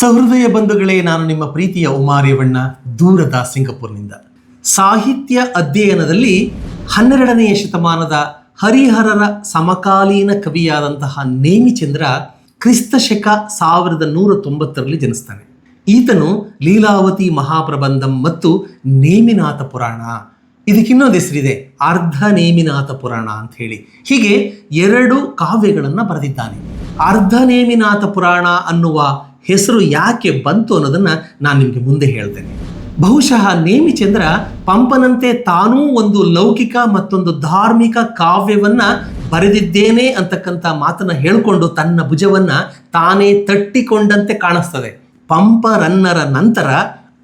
ಸಹೃದಯ ಬಂಧುಗಳೇ, ನಾನು ನಿಮ್ಮ ಪ್ರೀತಿಯ ಉಮಾರೇವಣ್ಣ ದೂರದ ಸಿಂಗಪುರ್ನಿಂದ ಸಾಹಿತ್ಯ ಅಧ್ಯಯನದಲ್ಲಿ ಹನ್ನೆರಡನೆಯ ಶತಮಾನದ ಹರಿಹರರ ಸಮಕಾಲೀನ ಕವಿಯಾದಂತಹ ನೇಮಿಚಂದ್ರ ಕ್ರಿಸ್ತ ಶಕ ಸಾವಿರದ ನೂರ ತೊಂಬತ್ತರಲ್ಲಿ ಜನಿಸ್ತಾನೆ. ಈತನು ಲೀಲಾವತಿ ಮಹಾಪ್ರಬಂಧಂ ಮತ್ತು ನೇಮಿನಾಥ ಪುರಾಣ. ಇದಕ್ಕಿನ್ನೊಂದು ಹೆಸರಿದೆ, ಅರ್ಧ ನೇಮಿನಾಥ ಪುರಾಣ ಅಂತ ಹೇಳಿ. ಹೀಗೆ ಎರಡು ಕಾವ್ಯಗಳನ್ನು ಬರೆದಿದ್ದಾನೆ. ಅರ್ಧ ನೇಮಿನಾಥ ಪುರಾಣ ಅನ್ನುವ ಹೆಸರು ಯಾಕೆ ಬಂತು ಅನ್ನೋದನ್ನ ನಾನು ನಿಮಗೆ ಮುಂದೆ ಹೇಳ್ತೇನೆ. ಬಹುಶಃ ನೇಮಿಚಂದ್ರ ಪಂಪನಂತೆ ತಾನೂ ಒಂದು ಲೌಕಿಕ ಮತ್ತೊಂದು ಧಾರ್ಮಿಕ ಕಾವ್ಯವನ್ನ ಬರೆದಿದ್ದೇನೆ ಅಂತಕ್ಕಂಥ ಮಾತನ್ನ ಹೇಳಿಕೊಂಡು ತನ್ನ ಭುಜವನ್ನು ತಾನೇ ತಟ್ಟಿಕೊಂಡಂತೆ ಕಾಣಿಸ್ತದೆ. ಪಂಪರನ್ನರ ನಂತರ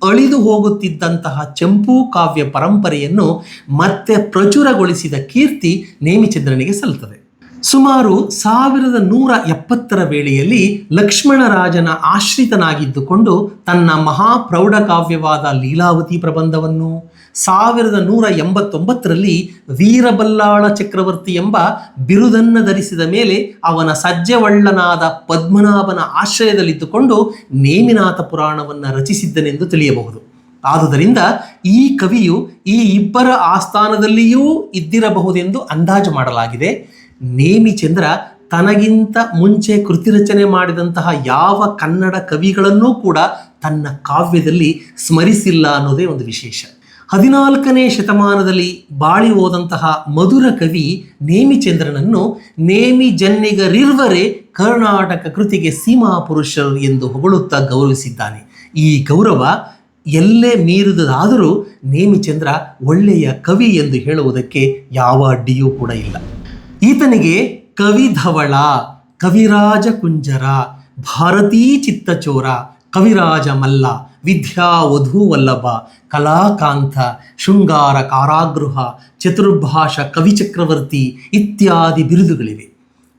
ಅಳಿದು ಹೋಗುತ್ತಿದ್ದಂತಹ ಚಂಪೂ ಕಾವ್ಯ ಪರಂಪರೆಯನ್ನು ಮತ್ತೆ ಪ್ರಚುರಗೊಳಿಸಿದ ಕೀರ್ತಿ ನೇಮಿಚಂದ್ರನಿಗೆ ಸಲ್ತದೆ ಸುಮಾರು ಸಾವಿರದ ನೂರ ಎಪ್ಪತ್ತರ ವೇಳೆಯಲ್ಲಿ ಲಕ್ಷ್ಮಣರಾಜನ ಆಶ್ರಿತನಾಗಿದ್ದುಕೊಂಡು ತನ್ನ ಮಹಾಪ್ರೌಢಕಾವ್ಯವಾದ ಲೀಲಾವತಿ ಪ್ರಬಂಧವನ್ನು ಸಾವಿರದ ನೂರ ಎಂಬತ್ತೊಂಬತ್ತರಲ್ಲಿ ವೀರಬಲ್ಲಾಳ ಚಕ್ರವರ್ತಿ ಎಂಬ ಬಿರುದನ್ನು ಧರಿಸಿದ ಮೇಲೆ ಅವನ ಸಜ್ಜವಳ್ಳನಾದ ಪದ್ಮನಾಭನ ಆಶ್ರಯದಲ್ಲಿದ್ದುಕೊಂಡು ನೇಮಿನಾಥ ಪುರಾಣವನ್ನು ರಚಿಸಿದ್ದನೆಂದು ತಿಳಿಯಬಹುದು. ಆದುದರಿಂದ ಈ ಕವಿಯು ಈ ಇಬ್ಬರ ಆಸ್ಥಾನದಲ್ಲಿಯೂ ಇದ್ದಿರಬಹುದೆಂದು ಅಂದಾಜು ಮಾಡಲಾಗಿದೆ. ನೇಮಿಚಂದ್ರ ತನಗಿಂತ ಮುಂಚೆ ಕೃತಿ ರಚನೆ ಮಾಡಿದಂತಹ ಯಾವ ಕನ್ನಡ ಕವಿಗಳನ್ನೂ ಕೂಡ ತನ್ನ ಕಾವ್ಯದಲ್ಲಿ ಸ್ಮರಿಸಿಲ್ಲ ಅನ್ನೋದೇ ಒಂದು ವಿಶೇಷ. ಹದಿನಾಲ್ಕನೇ ಶತಮಾನದಲ್ಲಿ ಬಾಳಿ ಹೋದಂತಹ ಮಧುರ ಕವಿ ನೇಮಿಚಂದ್ರನನ್ನು ನೇಮಿ ಜನ್ನಿಗರಿರ್ವರೆ ಕರ್ನಾಟಕ ಕೃತಿಗೆ ಸೀಮಾ ಪುರುಷರು ಎಂದು ಹೊಗಳುತ್ತಾ ಗೌರವಿಸಿದ್ದಾನೆ. ಈ ಗೌರವ ಎಲ್ಲೇ ಮೀರಿದಾದರೂ ನೇಮಿಚಂದ್ರ ಒಳ್ಳೆಯ ಕವಿ ಎಂದು ಹೇಳುವುದಕ್ಕೆ ಯಾವ ಅಡ್ಡಿಯೂ ಕೂಡ ಇಲ್ಲ. ಈತನಿಗೆ ಕವಿಧವಳ ಕವಿರಾಜ ಕುಂಜರ, ಭಾರತೀ ಚಿತ್ತಚೋರ, ಕವಿರಾಜ ಮಲ್ಲ, ವಿದ್ಯಾ ವಧೂವಲ್ಲಭ ಕಲಾಕಾಂತ ಶೃಂಗಾರ ಕಾರಾಗೃಹ, ಚತುರ್ಭಾಷ ಕವಿಚಕ್ರವರ್ತಿ ಇತ್ಯಾದಿ ಬಿರುದುಗಳಿವೆ.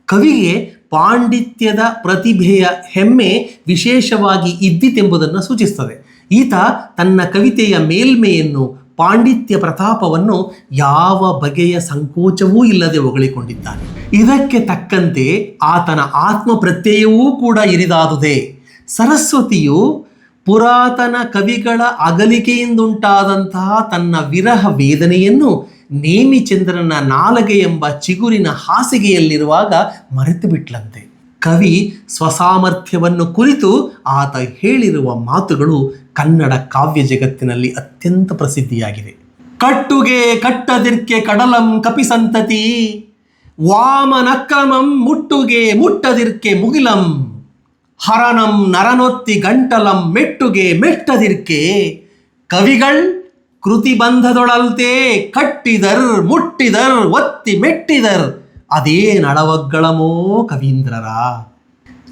ಕವಿಗೆ ಪಾಂಡಿತ್ಯದ ಪ್ರತಿಭೆಯ ಹೆಮ್ಮೆ ವಿಶೇಷವಾಗಿ ಇದ್ದಿತೆಂಬುದನ್ನು ಸೂಚಿಸ್ತದೆ ಈತ ತನ್ನ ಕವಿತೆಯ ಮೇಲ್ಮೆಯನ್ನು ಪಾಂಡಿತ್ಯ ಪ್ರತಾಪವನ್ನು ಯಾವ ಬಗೆಯ ಸಂಕೋಚವೂ ಇಲ್ಲದೆ ಹೊಗಳಿಕೊಂಡಿದ್ದಾನೆ. ಇದಕ್ಕೆ ತಕ್ಕಂತೆ ಆತನ ಆತ್ಮ ಪ್ರತ್ಯಯವೂ ಕೂಡ ಇರಿದಾದುದೆ. ಸರಸ್ವತಿಯು ಪುರಾತನ ಕವಿಗಳ ಅಗಲಿಕೆಯಿಂದುಂಟಾದಂತಹ ತನ್ನ ವಿರಹ ವೇದನೆಯನ್ನು ನೇಮಿಚಂದ್ರನ ನಾಲಗೆ ಎಂಬ ಚಿಗುರಿನ ಹಾಸಿಗೆಯಲ್ಲಿರುವಾಗ ಮರೆತು ಬಿಟ್ಲಂತೆ ಕವಿ ಸ್ವಸಾಮರ್ಥ್ಯವನ್ನು ಕುರಿತು ಆತ ಹೇಳಿರುವ ಮಾತುಗಳು ಕನ್ನಡ ಕಾವ್ಯ ಜಗತ್ತಿನಲ್ಲಿ ಅತ್ಯಂತ ಪ್ರಸಿದ್ಧಿಯಾಗಿದೆ ಕಟ್ಟುಗೆ ಕಟ್ಟದಿರ್ಕೆ ಕಡಲಂ ಕಪಿಸಂತತಿ ವಾಮನಕ್ರಮಂ ಮುಟ್ಟುಗೆ ಮುಟ್ಟದಿರ್ಕೆ ಮುಗಿಲಂ ಹರನಂ ನರನೊತ್ತಿ ಗಂಟಲಂ ಮೆಟ್ಟುಗೆ ಮೆಟ್ಟದಿರ್ಕೆ, ಕವಿಗಳ್ ಕೃತಿ ಬಂಧದೊಳಲ್ತೆ ಕಟ್ಟಿದರ್ ಮುಟ್ಟಿದರ್ ಒತ್ತಿ ಮೆಟ್ಟಿದರ್ ಅದೇ ನಳವಗ್ಗಳಮೋ ಕವೀಂದ್ರರ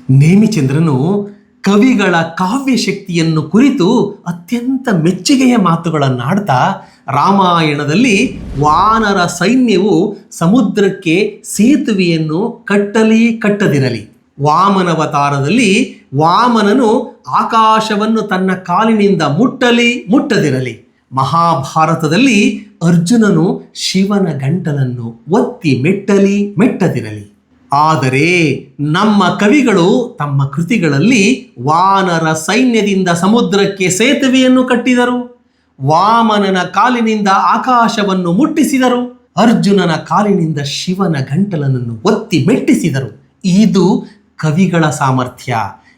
ನೇಮಿಚಂದ್ರನು ಕವಿಗಳ ಕಾವ್ಯ ಶಕ್ತಿಯನ್ನು ಕುರಿತು ಅತ್ಯಂತ ಮೆಚ್ಚುಗೆಯ ಮಾತುಗಳನ್ನಾಡ್ತಾ ರಾಮಾಯಣದಲ್ಲಿ ವಾನರ ಸೈನ್ಯವು ಸಮುದ್ರಕ್ಕೆ ಸೇತುವೆಯನ್ನು ಕಟ್ಟಲಿ ಕಟ್ಟದಿರಲಿ. ವಾಮನವತಾರದಲ್ಲಿ ವಾಮನನು ಆಕಾಶವನ್ನು ತನ್ನ ಕಾಲಿನಿಂದ ಮುಟ್ಟಲಿ ಮುಟ್ಟದಿರಲಿ. ಮಹಾಭಾರತದಲ್ಲಿ ಅರ್ಜುನನು ಶಿವನ ಗಂಟಲನ್ನು ಒತ್ತಿ ಮೆಟ್ಟಲಿ ಮೆಟ್ಟದಿರಲಿ. ಆದರೆ ನಮ್ಮ ಕವಿಗಳು ತಮ್ಮ ಕೃತಿಗಳಲ್ಲಿ ವಾನರ ಸೈನ್ಯದಿಂದ ಸಮುದ್ರಕ್ಕೆ ಸೇತುವೆಯನ್ನು ಕಟ್ಟಿದರು. ವಾಮನನ ಕಾಲಿನಿಂದ ಆಕಾಶವನ್ನು ಮುಟ್ಟಿಸಿದರು. ಅರ್ಜುನನ ಕಾಲಿನಿಂದ ಶಿವನ ಗಂಟಲನನ್ನು ಒತ್ತಿ ಮೆಟ್ಟಿಸಿದರು. ಇದು ಕವಿಗಳ ಸಾಮರ್ಥ್ಯ.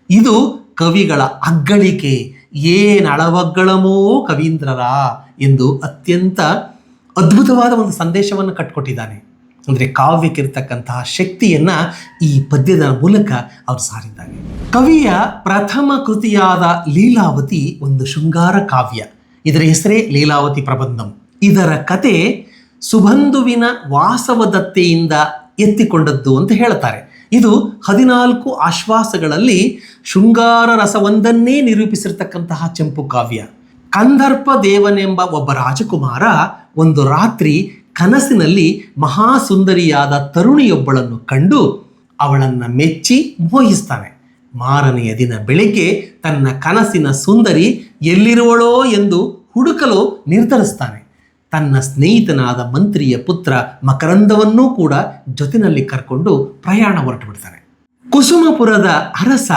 ಇದು ಕವಿಗಳ ಅಗ್ಗಳಿಕೆ. ಏನಳವಗ್ಗಳಮೋ ಕವೀಂದ್ರರ ಎಂದು ಅತ್ಯಂತ ಅದ್ಭುತವಾದ ಒಂದು ಸಂದೇಶವನ್ನು ಕಟ್ಕೊಟ್ಟಿದ್ದಾನೆ. ಅಂದರೆ ಕಾವ್ಯಕ್ಕಿರ್ತಕ್ಕಂತಹ ಶಕ್ತಿಯನ್ನು ಈ ಪದ್ಯದ ಮೂಲಕ ಅವರು ಸಾರಿದ್ದಾರೆ. ಕವಿಯ ಪ್ರಥಮ ಕೃತಿಯಾದ ಲೀಲಾವತಿ ಒಂದು ಶೃಂಗಾರ ಕಾವ್ಯ. ಇದರ ಹೆಸರೇ ಲೀಲಾವತಿ ಪ್ರಬಂಧಂ. ಇದರ ಕತೆ ಸುಬಂಧುವಿನ ವಾಸವದತ್ತೆಯಿಂದ ಎತ್ತಿಕೊಂಡದ್ದು ಅಂತ ಹೇಳ್ತಾರೆ. ಇದು ಹದಿನಾಲ್ಕು ಆಶ್ವಾಸಗಳಲ್ಲಿ ಶೃಂಗಾರ ರಸವೊಂದನ್ನೇ ನಿರೂಪಿಸಿರ್ತಕ್ಕಂತಹ ಚೆಂಪು ಕಾವ್ಯ. ಕಂದರ್ಪ ದೇವನೆಂಬ ಒಬ್ಬ ರಾಜಕುಮಾರ ಒಂದು ರಾತ್ರಿ ಕನಸಿನಲ್ಲಿ ಮಹಾಸುಂದರಿಯಾದ ತರುಣಿಯೊಬ್ಬಳನ್ನು ಕಂಡು ಅವಳನ್ನು ಮೆಚ್ಚಿ ಮೋಹಿಸ್ತಾನೆ. ಮಾರನೆಯ ದಿನ ಬೆಳಿಗ್ಗೆ ತನ್ನ ಕನಸಿನ ಸುಂದರಿ ಎಲ್ಲಿರುವಳೋ ಎಂದು ಹುಡುಕಲು ನಿರ್ಧರಿಸ್ತಾನೆ. ತನ್ನ ಸ್ನೇಹಿತನಾದ ಮಂತ್ರಿಯ ಪುತ್ರ ಮಕರಂದವನ್ನೂ ಕೂಡ ಜೊತೆಯಲ್ಲಿ ಕರ್ಕೊಂಡು ಪ್ರಯಾಣ ಹೊರಟು ಬಿಡ್ತಾನೆ ಕುಸುಮಪುರದ ಅರಸ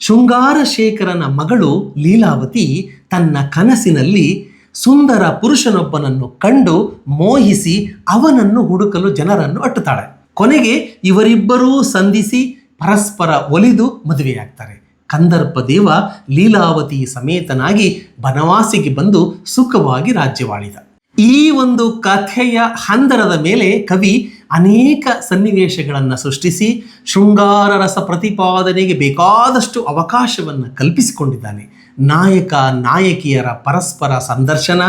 ಶೃಂಗಾರಶೇಖರನ ಮಗಳು ಲೀಲಾವತಿ ತನ್ನ ಕನಸಿನಲ್ಲಿ ಸುಂದರ ಪುರುಷನೊಬ್ಬನನ್ನು ಕಂಡು ಮೋಹಿಸಿ ಅವನನ್ನು ಹುಡುಕಲು ಜನರನ್ನು ಅಟ್ಟುತ್ತಾಳೆ. ಕೊನೆಗೆ ಇವರಿಬ್ಬರೂ ಸಂಧಿಸಿ ಪರಸ್ಪರ ಒಲಿದು ಮದುವೆಯಾಗ್ತಾರೆ. ಕಂದರ್ಪ ದೇವ ಲೀಲಾವತಿ ಸಮೇತನಾಗಿ ಬನವಾಸಿಗೆ ಬಂದು ಸುಖವಾಗಿ ರಾಜ್ಯವಾಳಿದ. ಈ ಒಂದು ಕಥೆಯ ಹಂದರದ ಮೇಲೆ ಕವಿ ಅನೇಕ ಸನ್ನಿವೇಶಗಳನ್ನು ಸೃಷ್ಟಿಸಿ ಶೃಂಗಾರ ರಸ ಪ್ರತಿಪಾದನೆಗೆ ಬೇಕಾದಷ್ಟು ಅವಕಾಶವನ್ನು ಕಲ್ಪಿಸಿಕೊಂಡಿದ್ದಾನೆ. ನಾಯಕ, ನಾಯಕಿಯರ ಪರಸ್ಪರ ಸಂದರ್ಶನ,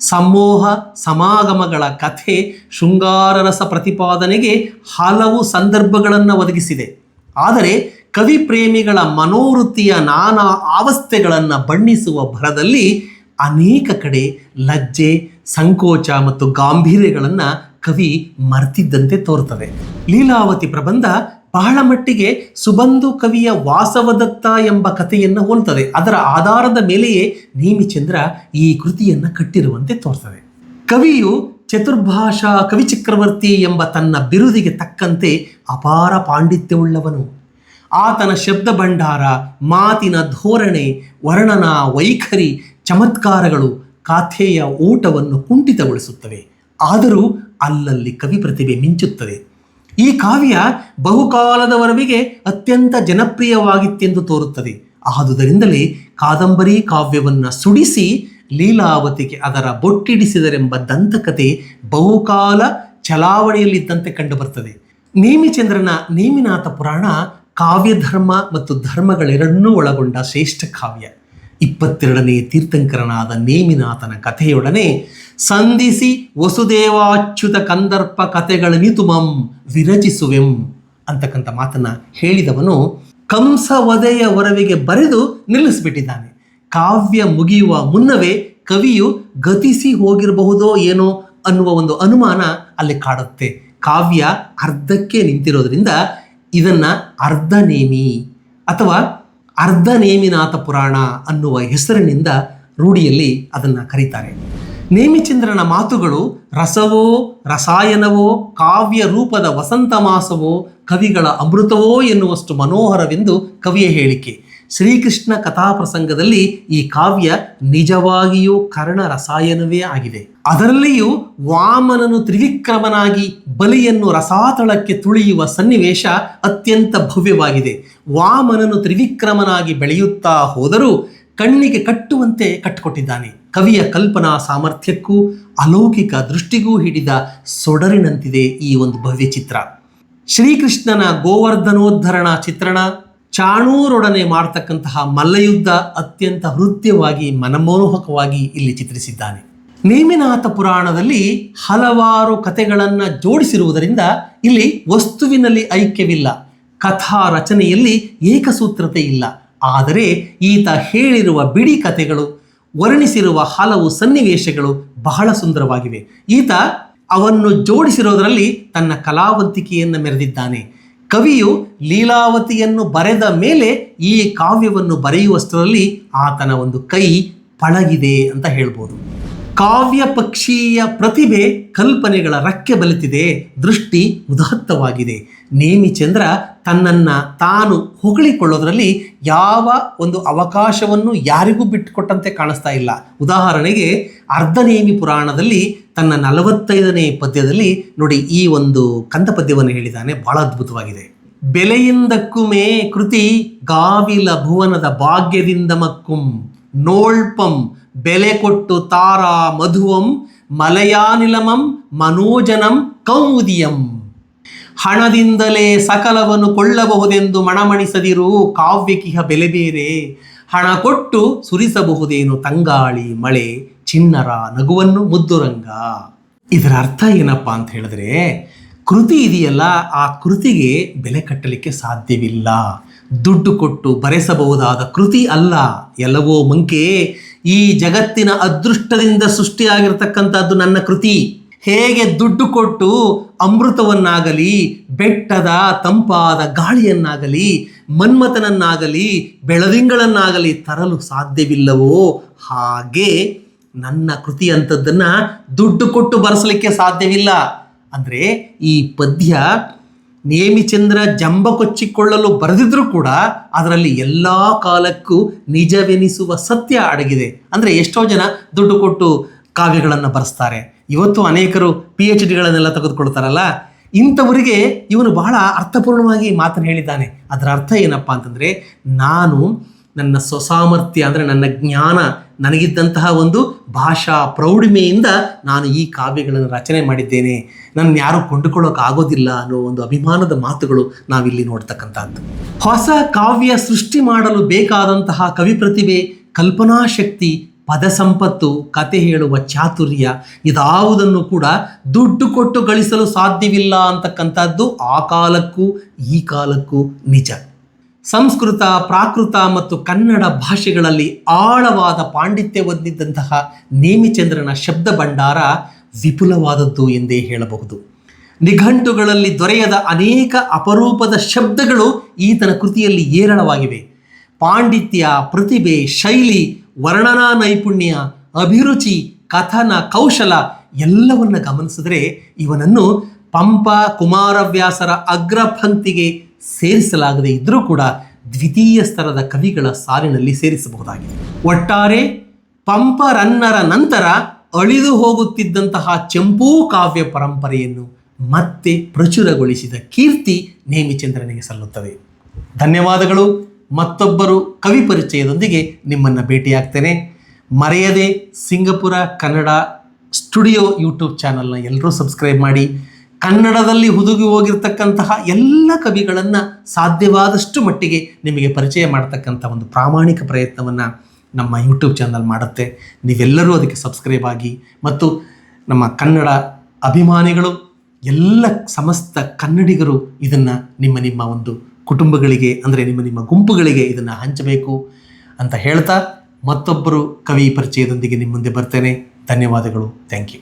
ಸಮೋಹ, ಸಮಾಗಮಗಳ ಕಥೆ ಶೃಂಗಾರ ರಸ ಪ್ರತಿಪಾದನೆಗೆ ಹಲವು ಸಂದರ್ಭಗಳನ್ನು ಒದಗಿಸಿದೆ. ಆದರೆ ಕವಿ ಪ್ರೇಮಿಗಳ ಮನೋವೃತ್ತಿಯ ನಾನಾ ಅವಸ್ಥೆಗಳನ್ನು ಬಣ್ಣಿಸುವ ಭರದಲ್ಲಿ ಅನೇಕ ಕಡೆ ಲಜ್ಜೆ ಸಂಕೋಚ ಮತ್ತು ಗಾಂಭೀರ್ಯಗಳನ್ನು ಕವಿ ಮರ್ತಿದ್ದಂತೆ ತೋರ್ತದೆ. ಲೀಲಾವತಿ ಪ್ರಬಂಧ ಬಹಳ ಮಟ್ಟಿಗೆ ಸುಬಂಧು ಕವಿಯ ವಾಸವದತ್ತ ಎಂಬ ಕಥೆಯನ್ನು ಹೋಲ್ತದೆ. ಅದರ ಆಧಾರದ ಮೇಲೆಯೇ ನೇಮಿಚಂದ್ರ ಈ ಕೃತಿಯನ್ನು ಕಟ್ಟಿರುವಂತೆ ತೋರ್ತದೆ. ಕವಿಯು ಚತುರ್ಭಾಷಾ ಕವಿಚಕ್ರವರ್ತಿ ಎಂಬ ತನ್ನ ಬಿರುದಿಗೆ ತಕ್ಕಂತೆ ಅಪಾರ ಪಾಂಡಿತ್ಯವುಳ್ಳವನು. ಆತನ ಶಬ್ದ ಭಂಡಾರ, ಮಾತಿನ ಧೋರಣೆ, ವರ್ಣನಾ ವೈಖರಿ, ಚಮತ್ಕಾರಗಳು ಕಾಥೆಯ ಊಟವನ್ನು ಕುಂಠಿತಗೊಳಿಸುತ್ತವೆ. ಆದರೂ ಅಲ್ಲಲ್ಲಿ ಕವಿ ಪ್ರತಿಭೆ ಮಿಂಚುತ್ತದೆ. ಈ ಕಾವ್ಯ ಬಹುಕಾಲದವರೆಗೆ ಅತ್ಯಂತ ಜನಪ್ರಿಯವಾಗಿತ್ತೆಂದು ತೋರುತ್ತದೆ. ಆದುದರಿಂದಲೇ ಕಾದಂಬರಿ ಕಾವ್ಯವನ್ನು ಸುಡಿಸಿ ಲೀಲಾವತಿಗೆ ಅದರ ಬೊಟ್ಟಿಡಿಸಿದರೆಂಬ ದಂತಕತೆ ಬಹುಕಾಲ ಚಲಾವಣೆಯಲ್ಲಿದ್ದಂತೆ ಕಂಡುಬರ್ತದೆ. ನೇಮಿಚಂದ್ರನ ನೇಮಿನಾಥ ಪುರಾಣ ಕಾವ್ಯಧರ್ಮ ಮತ್ತು ಧರ್ಮಗಳೆರಡನ್ನೂ ಒಳಗೊಂಡ ಶ್ರೇಷ್ಠ ಕಾವ್ಯ. ಇಪ್ಪತ್ತೆರಡನೇ ತೀರ್ಥಂಕರನಾದ ನೇಮಿನಾಥನ ಕಥೆಯೊಡನೆ, ಸಂಧಿಸಿ ವಸುದೇವಾಚ್ಯುತ ಕಂದರ್ಪ ಕಥೆಗಳನಿತುಮಂ ವಿರಚಿಸುವೆಂ ಅಂತಕ್ಕಂಥ ಮಾತನ್ನ ಹೇಳಿದವನು ಕಂಸ ವಧೆಯವರೆವಿಗೆ ಬರೆದು ನಿಲ್ಲಿಸಿಬಿಟ್ಟಿದ್ದಾನೆ. ಕಾವ್ಯ ಮುಗಿಯುವ ಮುನ್ನವೇ ಕವಿಯು ಗತಿಸಿ ಹೋಗಿರಬಹುದೋ ಏನೋ ಅನ್ನುವ ಒಂದು ಅನುಮಾನ ಅಲ್ಲಿ ಕಾಡುತ್ತೆ. ಕಾವ್ಯ ಅರ್ಧಕ್ಕೆ ನಿಂತಿರೋದ್ರಿಂದ ಇದನ್ನ ಅರ್ಧನೇಮಿ ಅಥವಾ ಅರ್ಧನೇಮಿನಾಥ ಪುರಾಣ ಅನ್ನುವ ಹೆಸರಿನಿಂದ ರೂಢಿಯಲ್ಲಿ ಅದನ್ನು ಕರೀತಾರೆ. ನೇಮಿಚಂದ್ರನ ಮಾತುಗಳು ರಸವೋ, ರಸಾಯನವೋ, ಕಾವ್ಯ ರೂಪದ ವಸಂತ ಮಾಸವೋ, ಕವಿಗಳ ಅಮೃತವೋ ಎನ್ನುವಷ್ಟು ಮನೋಹರವೆಂದು ಕವಿಯ ಹೇಳಿಕೆ. ಶ್ರೀಕೃಷ್ಣ ಕಥಾಪ್ರಸಂಗದಲ್ಲಿ ಈ ಕಾವ್ಯ ನಿಜವಾಗಿಯೂ ಕರ್ಣ ರಸಾಯನವೇ ಆಗಿದೆ. ಅದರಲ್ಲಿಯೂ ವಾಮನನು ತ್ರಿವಿಕ್ರಮನಾಗಿ ಬಲಿಯನ್ನು ರಸಾತಳಕ್ಕೆ ತುಳಿಯುವ ಸನ್ನಿವೇಶ ಅತ್ಯಂತ ಭವ್ಯವಾಗಿದೆ. ವಾಮನನು ತ್ರಿವಿಕ್ರಮನಾಗಿ ಬೆಳೆಯುತ್ತಾ ಹೋದರೂ ಕಣ್ಣಿಗೆ ಕಟ್ಟುವಂತೆ ಕಟ್ಟಿಕೊಟ್ಟಿದ್ದಾನೆ. ಕವಿಯ ಕಲ್ಪನಾ ಸಾಮರ್ಥ್ಯಕ್ಕೂ ಅಲೌಕಿಕ ದೃಷ್ಟಿಗೂ ಹಿಡಿದ ಸೊಡರಿನಂತಿದೆ ಈ ಒಂದು ಭವ್ಯ ಚಿತ್ರ. ಶ್ರೀಕೃಷ್ಣನ ಗೋವರ್ಧನೋದ್ಧರಣ ಚಿತ್ರಣ ಚಾಣೂರೊಡನೆ ಮಾಡ್ತಕ್ಕಂತಹ ಮಲ್ಲಯುದ್ಧ ಅತ್ಯಂತ ಹೃದಯವಾಗಿ, ಮನಮೋಹಕವಾಗಿ ಇಲ್ಲಿ ಚಿತ್ರಿಸಿದ್ದಾನೆ. ನೇಮಿನಾಥ ಪುರಾಣದಲ್ಲಿ ಹಲವಾರು ಕಥೆಗಳನ್ನು ಜೋಡಿಸಿರುವುದರಿಂದ ಇಲ್ಲಿ ವಸ್ತುವಿನಲ್ಲಿ ಐಕ್ಯವಿಲ್ಲ. ಕಥಾ ರಚನೆಯಲ್ಲಿ ಏಕಸೂತ್ರತೆ ಇಲ್ಲ. ಆದರೆ ಈತ ಹೇಳಿರುವ ಬಿಡಿ ಕಥೆಗಳು, ವರ್ಣಿಸಿರುವ ಹಲವು ಸನ್ನಿವೇಶಗಳು ಬಹಳ ಸುಂದರವಾಗಿವೆ. ಈತ ಅವನ್ನು ಜೋಡಿಸಿರೋದರಲ್ಲಿ ತನ್ನ ಕಲಾವಂತಿಕೆಯನ್ನು ಮೆರೆದಿದ್ದಾನೆ. ಕವಿಯು ಲೀಲಾವತಿಯನ್ನು ಬರೆದ ಮೇಲೆ ಈ ಕಾವ್ಯವನ್ನು ಬರೆಯುವಷ್ಟರಲ್ಲಿ ಆತನ ಒಂದು ಕೈ ಪಳಗಿದೆ ಅಂತ ಹೇಳ್ಬೋದು. ಕಾವ್ಯ ಪಕ್ಷೀಯ ಪ್ರತಿಭೆ ಕಲ್ಪನೆಗಳ ರಕ್ಕೆ ಬಲಿತಿದೆ, ದೃಷ್ಟಿ ಉದಾತ್ತವಾಗಿದೆ. ನೇಮಿಚಂದ್ರ ತನ್ನನ್ನು ತಾನು ಹೊಗಳಿಕೊಳ್ಳೋದ್ರಲ್ಲಿ ಯಾವ ಒಂದು ಅವಕಾಶವನ್ನು ಯಾರಿಗೂ ಬಿಟ್ಟುಕೊಟ್ಟಂತೆ ಕಾಣಿಸ್ತಾ ಇಲ್ಲ. ಉದಾಹರಣೆಗೆ ಅರ್ಧನೇಮಿ ಪುರಾಣದಲ್ಲಿ ತನ್ನ ನಲವತ್ತೈದನೇ ಪದ್ಯದಲ್ಲಿ ನೋಡಿ ಈ ಒಂದು ಕಂದ ಪದ್ಯವನ್ನು ಹೇಳಿದ್ದಾನೆ. ಬಹಳ ಅದ್ಭುತವಾಗಿದೆ. ಬೆಲೆಯಿಂದಕ್ಕುಮೇ ಕೃತಿ ಗಾವಿಲ ಭುವನದ ಭಾಗ್ಯದಿಂದ ಮಕ್ಕುಂ, ನೋಳ್ಪಂ, ಬೆಲೆ ಕೊಟ್ಟು ತಾರಾ ಮಧುವಂ ಮಲಯಾನಿಲಮಂ ಮನೋಜನಂ, ಕೌಮುದಿಯಂ. ಹಣದಿಂದಲೇ ಸಕಲವನ್ನು ಕೊಳ್ಳಬಹುದೆಂದು ಮಣಮಣಿಸದಿರು ಕಾವ್ಯಕಿಹ ಬೆಲೆ ಬೇರೆ. ಹಣ ಕೊಟ್ಟು ಸುರಿಸಬಹುದೇನು ತಂಗಾಳಿ ಮಳೆ. ಚಿನ್ನರ ನಗುವನ್ನು ಮುದ್ದುರಂಗ. ಇದರ ಅರ್ಥ ಏನಪ್ಪ ಅಂತ ಹೇಳಿದ್ರೆ, ಕೃತಿ ಇದೆಯಲ್ಲ, ಆ ಕೃತಿಗೆ ಬೆಲೆ ಕಟ್ಟಲಿಕ್ಕೆ ಸಾಧ್ಯವಿಲ್ಲ. ದುಡ್ಡು ಕೊಟ್ಟು ಬರೆಸಬಹುದಾದ ಕೃತಿ ಅಲ್ಲ. ಎಲ್ಲವೋ ಮಂಕೆ, ಈ ಜಗತ್ತಿನ ಅದೃಷ್ಟದಿಂದ ಸೃಷ್ಟಿಯಾಗಿರ್ತಕ್ಕಂಥದ್ದು ನನ್ನ ಕೃತಿ. ಹೇಗೆ ದುಡ್ಡು ಕೊಟ್ಟು ಅಮೃತವನ್ನಾಗಲಿ, ಬೆಟ್ಟದ ತಂಪಾದ ಗಾಳಿಯನ್ನಾಗಲಿ, ಮನ್ಮಥನನ್ನಾಗಲಿ, ಬೆಳದಿಂಗಳನ್ನಾಗಲಿ ತರಲು ಸಾಧ್ಯವಿಲ್ಲವೋ ಹಾಗೆ ನನ್ನ ಕೃತಿ ಅಂಥದ್ದನ್ನು ದುಡ್ಡು ಕೊಟ್ಟು ಬರೆಸಲಿಕ್ಕೆ ಸಾಧ್ಯವಿಲ್ಲ. ಅಂದರೆ ಈ ಪದ್ಯ ನೇಮಿಚಂದ್ರ ಜಂಬ ಕೊಚ್ಚಿಕೊಳ್ಳಲು ಬರೆದಿದ್ರೂ ಕೂಡ ಅದರಲ್ಲಿ ಎಲ್ಲ ಕಾಲಕ್ಕೂ ನಿಜವೆನಿಸುವ ಸತ್ಯ ಅಡಗಿದೆ. ಅಂದರೆ ಎಷ್ಟೋ ಜನ ದುಡ್ಡು ಕೊಟ್ಟು ಕಾವ್ಯಗಳನ್ನು ಬರೆಸ್ತಾರೆ. ಇವತ್ತು ಅನೇಕರು ಪಿ ಎಚ್ ಡಿಗಳನ್ನೆಲ್ಲ ತೆಗೆದುಕೊಳ್ತಾರಲ್ಲ, ಇಂಥವರಿಗೆ ಇವನು ಬಹಳ ಅರ್ಥಪೂರ್ಣವಾಗಿ ಮಾತನ್ನು ಹೇಳಿದ್ದಾನೆ. ಅದರ ಅರ್ಥ ಏನಪ್ಪ ಅಂತಂದರೆ, ನಾನು ನನ್ನ ಸ್ವಸಾಮರ್ಥ್ಯ ಅಂದರೆ ನನ್ನ ಜ್ಞಾನ ನನಗಿದ್ದಂತಹ ಒಂದು ಭಾಷಾ ಪ್ರೌಢಿಮೆಯಿಂದ ನಾನು ಈ ಕಾವ್ಯಗಳನ್ನು ರಚನೆ ಮಾಡಿದ್ದೇನೆ. ನನ್ನ ಯಾರು ಕೊಂಡುಕೊಳ್ಳೋಕೆ ಆಗೋದಿಲ್ಲ ಅನ್ನೋ ಒಂದು ಅಭಿಮಾನದ ಮಾತುಗಳು ನಾವಿಲ್ಲಿ ನೋಡ್ತಕ್ಕಂಥದ್ದು. ಹೊಸ ಕಾವ್ಯ ಸೃಷ್ಟಿ ಮಾಡಲು ಬೇಕಾದಂತಹ ಕವಿ ಪ್ರತಿಭೆ ಕಲ್ಪನಾಶಕ್ತಿ ಪದ ಸಂಪತ್ತು, ಕತೆ ಹೇಳುವ ಚಾತುರ್ಯ ಇದಾವುದನ್ನು ಕೂಡ ದುಡ್ಡು ಕೊಟ್ಟು ಗಳಿಸಲು ಸಾಧ್ಯವಿಲ್ಲ ಅಂತಕ್ಕಂಥದ್ದು ಆ ಕಾಲಕ್ಕೂ ಈ ಕಾಲಕ್ಕೂ ನಿಜ. ಸಂಸ್ಕೃತ, ಪ್ರಾಕೃತ ಮತ್ತು ಕನ್ನಡ ಭಾಷೆಗಳಲ್ಲಿ ಆಳವಾದ ಪಾಂಡಿತ್ಯ ಹೊಂದಿದ್ದಂತಹ ನೇಮಿಚಂದ್ರನ ಶಬ್ದ ಭಂಡಾರ ವಿಪುಲವಾದದ್ದು ಎಂದೇ ಹೇಳಬಹುದು. ನಿಘಂಟುಗಳಲ್ಲಿ ದೊರೆಯದ ಅನೇಕ ಅಪರೂಪದ ಶಬ್ದಗಳು ಈತನ ಕೃತಿಯಲ್ಲಿ ಏರಳವಾಗಿವೆ ಪಾಂಡಿತ್ಯ, ಪ್ರತಿಭೆ, ಶೈಲಿ, ವರ್ಣನಾ ನೈಪುಣ್ಯ, ಅಭಿರುಚಿ, ಕಥನ ಕೌಶಲ ಎಲ್ಲವನ್ನ ಗಮನಿಸಿದ್ರೆ ಇವನನ್ನು ಪಂಪ ಕುಮಾರವ್ಯಾಸರ ಅಗ್ರಪಂಕ್ತಿಗೆ ಸೇರಿಸಲಾಗದೇ ಇದ್ದರೂ ಕೂಡ ದ್ವಿತೀಯ ಸ್ತರದ ಕವಿಗಳ ಸಾಲಿನಲ್ಲಿ ಸೇರಿಸಬಹುದಾಗಿದೆ. ಒಟ್ಟಾರೆ ಪಂಪರನ್ನರ ನಂತರ ಅಳಿದು ಹೋಗುತ್ತಿದ್ದಂತಹ ಚೆಂಪೂ ಕಾವ್ಯ ಪರಂಪರೆಯನ್ನು ಮತ್ತೆ ಪ್ರಚುರಗೊಳಿಸಿದ ಕೀರ್ತಿ ನೇಮಿಚಂದ್ರನಿಗೆ ಸಲ್ಲುತ್ತದೆ. ಧನ್ಯವಾದಗಳು. ಮತ್ತೊಬ್ಬರು ಕವಿ ಪರಿಚಯದೊಂದಿಗೆ ನಿಮ್ಮನ್ನು ಭೇಟಿಯಾಗ್ತೇನೆ. ಮರೆಯದೆ ಸಿಂಗಪುರ ಕನ್ನಡ ಸ್ಟುಡಿಯೋ ಯೂಟ್ಯೂಬ್ ಚಾನಲ್ನ ಎಲ್ಲರೂ ಸಬ್ಸ್ಕ್ರೈಬ್ ಮಾಡಿ. ಕನ್ನಡದಲ್ಲಿ ಹುದುಗಿ ಹೋಗಿರ್ತಕ್ಕಂತಹ ಎಲ್ಲ ಕವಿಗಳನ್ನು ಸಾಧ್ಯವಾದಷ್ಟು ಮಟ್ಟಿಗೆ ನಿಮಗೆ ಪರಿಚಯ ಮಾಡ್ತಕ್ಕಂಥ ಒಂದು ಪ್ರಾಮಾಣಿಕ ಪ್ರಯತ್ನವನ್ನು ನಮ್ಮ ಯೂಟ್ಯೂಬ್ ಚಾನಲ್ ಮಾಡುತ್ತೆ. ನೀವೆಲ್ಲರೂ ಅದಕ್ಕೆ ಸಬ್ಸ್ಕ್ರೈಬ್ ಆಗಿ ಮತ್ತು ನಮ್ಮ ಕನ್ನಡ ಅಭಿಮಾನಿಗಳು, ಎಲ್ಲ ಸಮಸ್ತ ಕನ್ನಡಿಗರು ಇದನ್ನು ನಿಮ್ಮ ನಿಮ್ಮ ಒಂದು ಕುಟುಂಬಗಳಿಗೆ ಅಂದರೆ ನಿಮ್ಮ ನಿಮ್ಮ ಗುಂಪುಗಳಿಗೆ ಇದನ್ನು ಹಂಚಬೇಕು ಅಂತ ಹೇಳ್ತಾ ಮತ್ತೊಬ್ಬರು ಕವಿ ಪರಿಚಯದೊಂದಿಗೆ ನಿಮ್ಮ ಮುಂದೆ ಬರ್ತೇನೆ. ಧನ್ಯವಾದಗಳು. Thank you